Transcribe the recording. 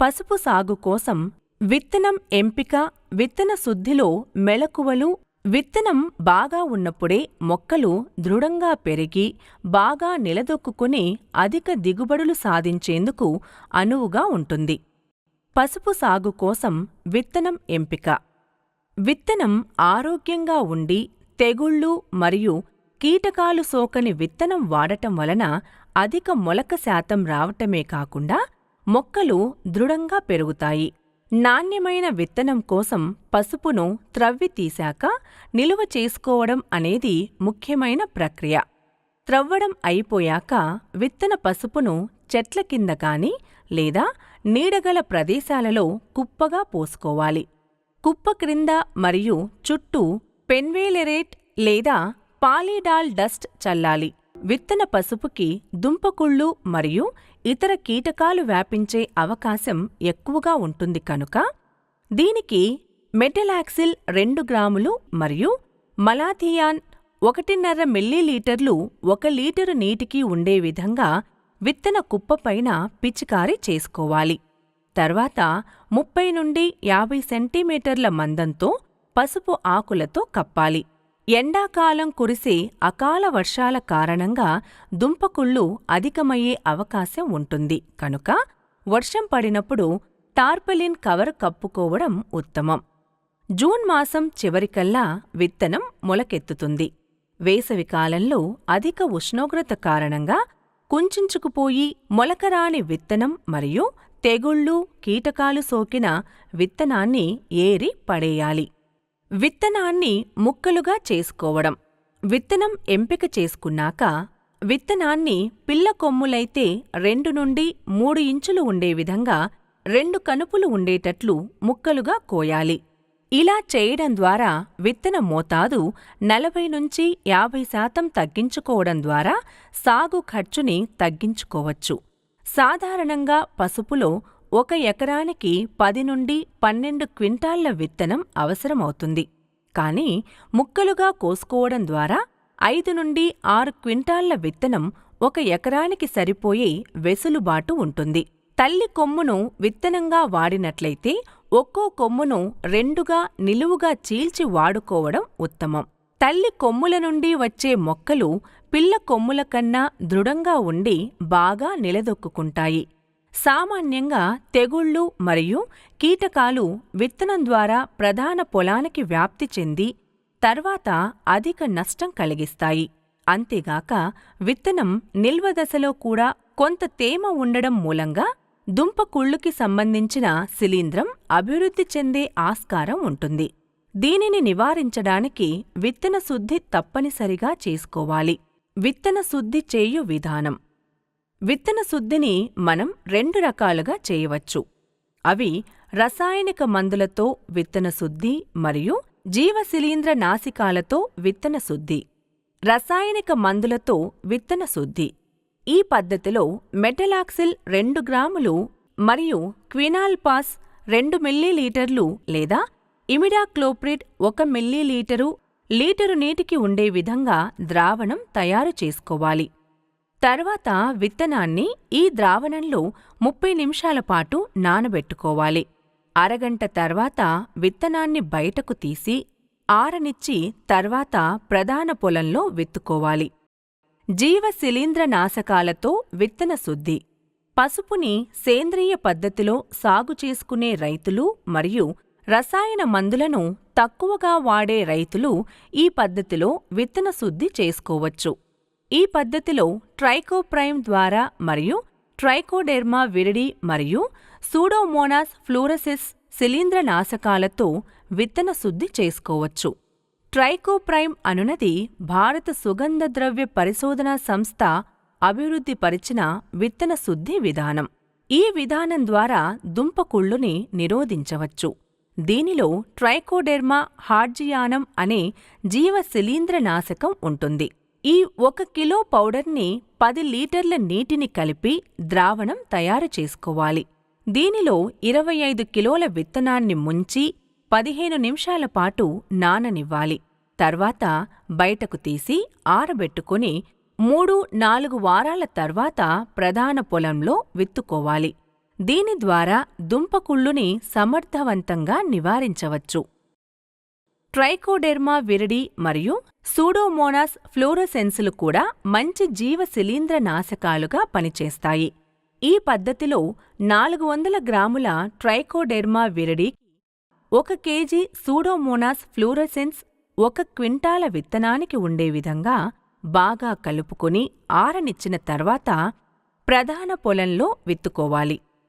పసుపు సాగు కోసం విత్తనం ఎంపిక విత్తన శుద్ధిలో మెళకువలు విత్తనం బాగా ఉన్నప్పుడే మొక్కలు దృఢంగా పెరిగి బాగా నిలదొక్కుని అధిక దిగుబడులు సాధించేందుకు అనువుగా ఉంటుంది. పసుపు సాగు కోసం విత్తనం ఎంపిక. విత్తనం ఆరోగ్యంగా ఉండి తెగుళ్ళు మరియు కీటకాలు సోకని విత్తనం వాడటం వలన అధిక మొలక శాతం రావటమే కాకుండా మొక్కలు దృఢంగా పెరుగుతాయి. నాణ్యమైన విత్తనం కోసం పసుపును త్రవ్వి తీశాక నిలువ చేసుకోవడం అనేది ముఖ్యమైన ప్రక్రియ. త్రవ్వడం అయిపోయాక విత్తన పసుపును చెట్ల కింద కానీ లేదా నీడగల ప్రదేశాలలో కుప్పగా పోసుకోవాలి. కుప్ప క్రింద మరియు చుట్టూ పెన్వేలెరేట్ లేదా పాలీడాల్ డస్ట్ చల్లాలి. విత్తన పసుపుకి దుంపకుళ్ళు మరియు ఇతర కీటకాలు వ్యాపించే అవకాశం ఎక్కువగా ఉంటుంది కనుక దీనికి మెటలాక్సిల్ రెండు గ్రాములు మరియు మలాథియాన్ ఒకటిన్నర మిల్లీలీటర్లు ఒక లీటరు నీటికి ఉండే విధంగా విత్తన కుప్పపైన పిచికారీ చేసుకోవాలి. తర్వాత ముప్పై నుండి యాభై సెంటీమీటర్ల మందంతో పసుపు ఆకులతో కప్పాలి. ఎండాకాలం కురిసే అకాల వర్షాల కారణంగా దుంపకుళ్ళు అధికమయ్యే అవకాశం ఉంటుంది. కనుక వర్షం పడినప్పుడు టార్పలిన్ కవర్ కప్పుకోవడం ఉత్తమం. జూన్ మాసం చివరికల్లా విత్తనం మొలకెత్తుతుంది. వేసవికాలంలో అధిక ఉష్ణోగ్రత కారణంగా కుంచుకుపోయి మొలకరాని విత్తనం మరియు తెగుళ్ళు కీటకాలు సోకిన విత్తనాన్ని ఏరి పడేయాలి. విత్తనాన్ని ముక్కలుగా చేసుకోవడం. విత్తనం ఎంపిక చేసుకున్నాక విత్తనాన్ని పిల్ల కొమ్ములైతే రెండు నుండి మూడు ఇంచులు ఉండే విధంగా రెండు కనుపులు ఉండేటట్లు ముక్కలుగా కోయాలి. ఇలా చేయడం ద్వారా విత్తన మోతాదు నలభై నుంచి యాభై శాతం తగ్గించుకోవడం ద్వారా సాగు ఖర్చుని తగ్గించుకోవచ్చు. సాధారణంగా పసుపులో ఒక ఎకరానికి పది నుండి పన్నెండు క్వింటాళ్ళ విత్తనం అవసరమవుతుంది. కానీ ముక్కలుగా కోసుకోవడం ద్వారా ఐదు నుండి ఆరు క్వింటాళ్ళ విత్తనం ఒక ఎకరానికి సరిపోయే వెసులుబాటు ఉంటుంది. తల్లి కొమ్మును విత్తనంగా వాడినట్లయితే ఒక్కో కొమ్మును రెండుగా నిలువుగా చీల్చి వాడుకోవడం ఉత్తమం. తల్లి కొమ్ముల నుండి వచ్చే మొక్కలు పిల్ల కొమ్ముల కన్నా దృఢంగా ఉండి బాగా నిలదొక్కుంటాయి సామాన్యంగా తెగుళ్ళు మరియు కీటకాలు విత్తనం ద్వారా ప్రధాన పొలానికి వ్యాప్తి చెంది తర్వాత అధిక నష్టం కలిగిస్తాయి. అంతేగాక విత్తనం నిల్వ దశలో కూడా కొంత తేమ ఉండడం మూలంగా దుంపకుళ్ళుకి సంబంధించిన శిలీంద్రం అభివృద్ధి చెందే ఆస్కారం ఉంటుంది. దీనిని నివారించడానికి విత్తన శుద్ధి తప్పనిసరిగా చేసుకోవాలి. విత్తన శుద్ధి చేయు విధానం. విత్తన శుద్ధిని మనం రెండు రకాలుగా చేయవచ్చు. అవి రసాయనిక మందులతో విత్తన శుద్ధి మరియు జీవశిలీంద్ర నాసికాలతో విత్తన శుద్ధి. రసాయనిక మందులతో విత్తన శుద్ధి. ఈ పద్ధతిలో మెటలాక్సిల్ రెండు గ్రాములు మరియు క్వినాల్పాస్ రెండు మిల్లీలీటర్లు లేదా ఇమిడాక్లోప్రిడ్ ఒక మిల్లీలీటరు లీటరు నీటికి ఉండే విధంగా ద్రావణం తయారు చేసుకోవాలి. తర్వాత విత్తనాన్ని ఈ ద్రావణంలో ముప్పై నిమిషాల పాటు నానబెట్టుకోవాలి. అరగంట తర్వాత విత్తనాన్ని బయటకు తీసి ఆరనిచ్చి తర్వాత ప్రధాన పొలంలో విత్తుకోవాలి. జీవ శిలీంద్ర నాశకాలతో విత్తన శుద్ధి. పసుపుని సేంద్రియ పద్ధతిలో సాగు చేసుకునే రైతులు మరియు రసాయన మందులను తక్కువగా వాడే రైతులు ఈ పద్ధతిలో విత్తన శుద్ధి చేసుకోవచ్చు. ఈ పద్ధతిలో ట్రైకోప్రైమ్ ద్వారా మరియు ట్రైకోడెర్మా విరిడి మరియు సూడోమోనాస్ ఫ్లూరసిస్ శిలీంద్రనాశకాలతో విత్తన శుద్ధి చేసుకోవచ్చు. ట్రైకోప్రైమ్ అనునది భారత సుగంధ ద్రవ్య పరిశోధనా సంస్థ అభివృద్ధిపరిచిన విత్తన శుద్ధి విధానం. ఈ విధానం ద్వారా దుంపకుళ్ళుని నిరోధించవచ్చు. దీనిలో ట్రైకోడెర్మా హార్జియానం అనే జీవ శిలీంద్రనాశకం ఉంటుంది. ఈ ఒక కిలో పౌడర్ని పది లీటర్ల నీటిని కలిపి ద్రావణం తయారు చేసుకోవాలి. దీనిలో ఇరవై ఐదు కిలోల విత్తనాన్ని ముంచి పదిహేను నిమిషాల పాటు నాననివ్వాలి. తర్వాత బయటకు తీసి ఆరబెట్టుకుని మూడు నాలుగు వారాల తర్వాత ప్రధాన పొలంలో విత్తుకోవాలి. దీని ద్వారా దుంపకుళ్ళుని సమర్థవంతంగా నివారించవచ్చు. ట్రైకోడెర్మా విరిడి మరియు సూడోమోనాస్ ఫ్లోరోసెన్సులు కూడా మంచి జీవ శిలీంద్ర నాశకాలుగా పనిచేస్తాయి. ఈ పద్ధతిలో నాలుగు వందల గ్రాముల ట్రైకోడెర్మా విరిడి ఒక కేజీ సూడోమోనాస్ ఫ్లూరసెన్స్ ఒక క్వింటాల విత్తనానికి ఉండే విధంగా బాగా కలుపుకొని ఆరనిచ్చిన తర్వాత ప్రధాన పొలంలో విత్తుకోవాలి.